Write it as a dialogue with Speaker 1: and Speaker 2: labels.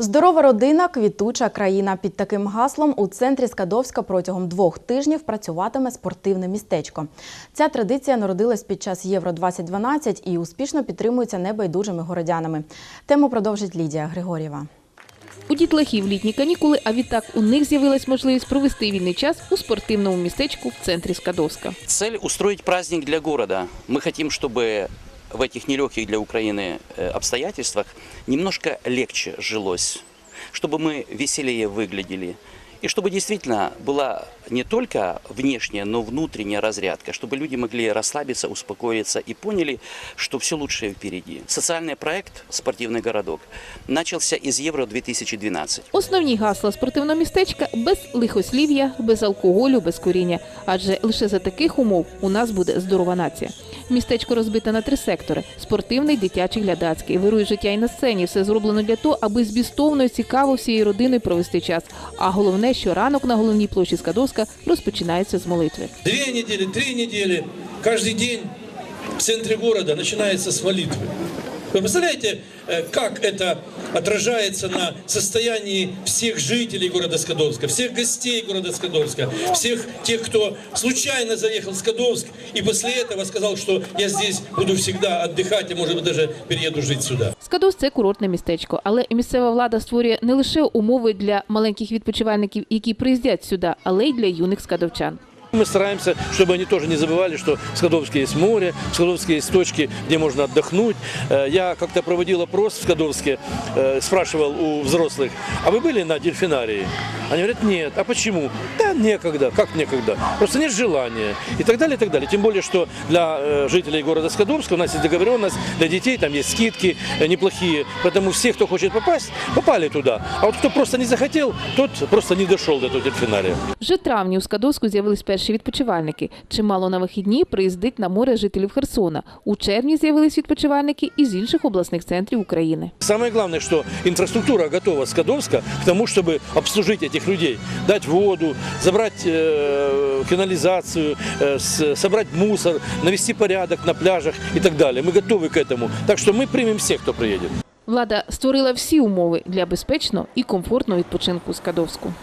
Speaker 1: Здорова родина, квітуча країна. Під таким гаслом у центрі Скадовська протягом двох тижнів працюватиме спортивне містечко. Ця традиція народилась під час Євро 2012 і успішно підтримується небайдужими городянами. Тему продовжить Лідія Григорєва.
Speaker 2: У дітлахів літні канікули, а відтак у них з'явилась можливість провести вільний час у спортивному містечку в центрі Скадовська.
Speaker 3: Цель – устроить праздник для города. Мы хотим, чтобы в этих нелегких для Украины э, обстоятельствах немножко легче жилось, чтобы мы веселее выглядели. И чтобы действительно была не только внешняя, но внутренняя разрядка, чтобы люди могли расслабиться, успокоиться и поняли, что все лучшее впереди. Социальный проект «Спортивный городок» начался из Евро-2012.
Speaker 2: Основні гасла спортивного містечка без лихослів'я, без алкоголю, без куріння. Адже лише за таких умов у нас буде здорова нація. Містечко розбите на три сектори: спортивний, дитячий, глядацький. Вирує життя і на сцені. Все зроблено для того, аби змістовно і цікаво всією родиною провести час. А головне, що ранок на головній площі Скадовська розпочинається з молитви.
Speaker 4: Дві неділі, три неділі, кожен день в центрі города починається з молитвы. Вы представляете, э, как это отражается на состоянии всех жителей города Скадовска, всех гостей города Скадовска, всех тех, кто случайно заехал в Скадовск и после этого сказал, что я здесь буду всегда отдыхать, а может быть даже перееду жить сюда.
Speaker 2: Скадовськ – це курортне містечко, але місцева влада створює не лише умови для маленьких відпочивальників, які приїздять сюди, але й для юних скадовчан.
Speaker 4: Мы стараемся, чтобы они тоже не забывали, что в Скадовске есть море, в Скадовске есть точки, где можно отдохнуть. Э, Я как-то проводил опрос в Скадовске, э, спрашивал у взрослых, а вы были на дельфинарии? Они говорят, нет. А почему? Да некогда. Как некогда? Просто нет желания. И так далее, и так далее. Тем более, что для э, жителей города Скадовска у нас есть договоренность, для детей там есть скидки э, неплохие. Поэтому все, кто хочет попасть, попали туда. А вот кто просто не захотел, тот просто не дошел до этого дельфинария.
Speaker 2: Вже в травні у Скадовську з'явились перші відпочивальники. Чимало на вихідні приїздить на море жителів Херсона. У червні з'явились відпочивальники із інших обласних центрів України.
Speaker 4: Самое главное, что инфраструктура готова Скадовска к тому, чтобы обслужить этих людей, дать воду, забрать э, канализацию, э, с- собрать мусор, навести порядок на пляжах и так далее. Мы готовы к этому. Так что мы примем всех, кто приедет.
Speaker 2: Влада створила всі умови для безпечного і комфортного відпочинку у Скадовську.